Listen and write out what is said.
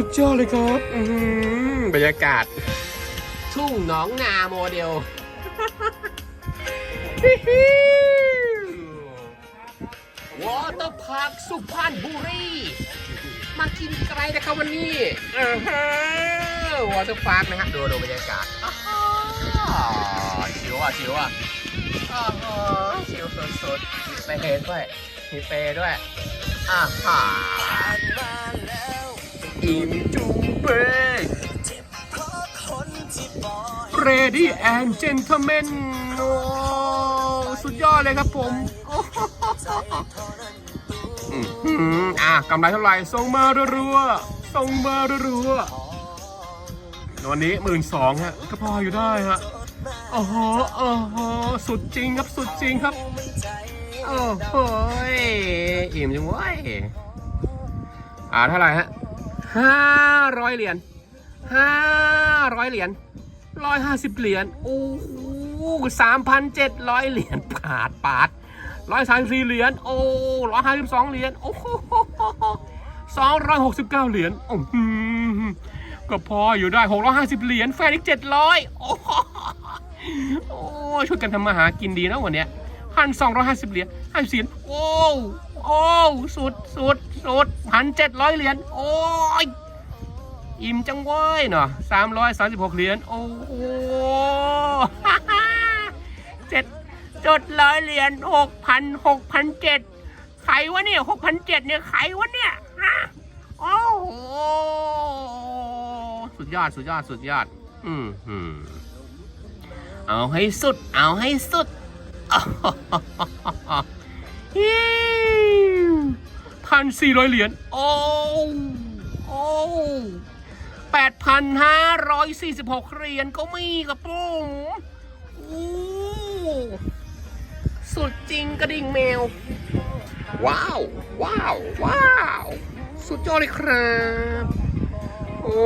สุดยอดเลยครับอืมบรรยากาศ ทุ่งหนองนาโมเดล วอเตอร์พาร์คสุพรรณบุรี มากินไกลนะครับวันนี้เออฮะวอเตอร์พาร์คนะฮะดูดูบรรยากาศอ้าวชิวอะชิวอะอ้าวชิวสุดๆมีเปย์ด้วยมีเปย์ด้วยอ่าฮะ อิ่มจุงเบย Ready and gentlemen โอ้สุดยอดเลยครับผมโอ้โหอื้อหืออะกำไรเท่าไหร่ส่งมารัวๆส่งมารัวๆวันนี้หมื่นสองฮะ ก็พออยู่ได้ฮะโอ้โหโอ้โหสุดจริงครับสุดจริงครับ โอ้โหอิ่มจังเว้ยอ่าเท่าไหร่ฮะ ห้าร้อยเหรียญห้าร้อยเหรียญร้อยห้าสิบเหรียญโอ้โหสามพันเจ็ดร้อยเหรียญปาดปาดร้อยสามสี่เหรียญโอ้ร้อยห้าสิบสองเหรียญโอ้โหสองร้อยหกสิบเก้าเหรียญโอ้โหก็พออยู่ได้หกร้อยห้าสิบเหรียญแฟนอีกเจ็ดร้อยโอ้โหโอ้ช่วยกันทำมาหากินดีนะวันเนี้ยพันสองร้อยห้าสิบเหรียญห้าสิบเหรียญโอ้ โอ้สุดสุดสุดพันเจ็ดร้อยเหรียญโอ้ยอิ่มจังเว้ยเนาะสามร้อยสามสิบหกเหรียญโอ้โหเจ็ดจดร้อยเหรียญหกพันหกพันเจ็ดใครวะเนี่ยหกพันเจ็ดเนี่ยใครวะเนี่ยฮะโอ้โหสุดยอดสุดยอดสุดยอด อืมอืมเอาให้สุด เอาให้สุด พันสี่ร้อยเหรียญ โอ้ โอ้8,546เหรียญก็มีกับผมโอ้สุดจริงกระดิ่งแมว ว้าว ว้าว ว้าว สุดยอดเลยครับ โอ้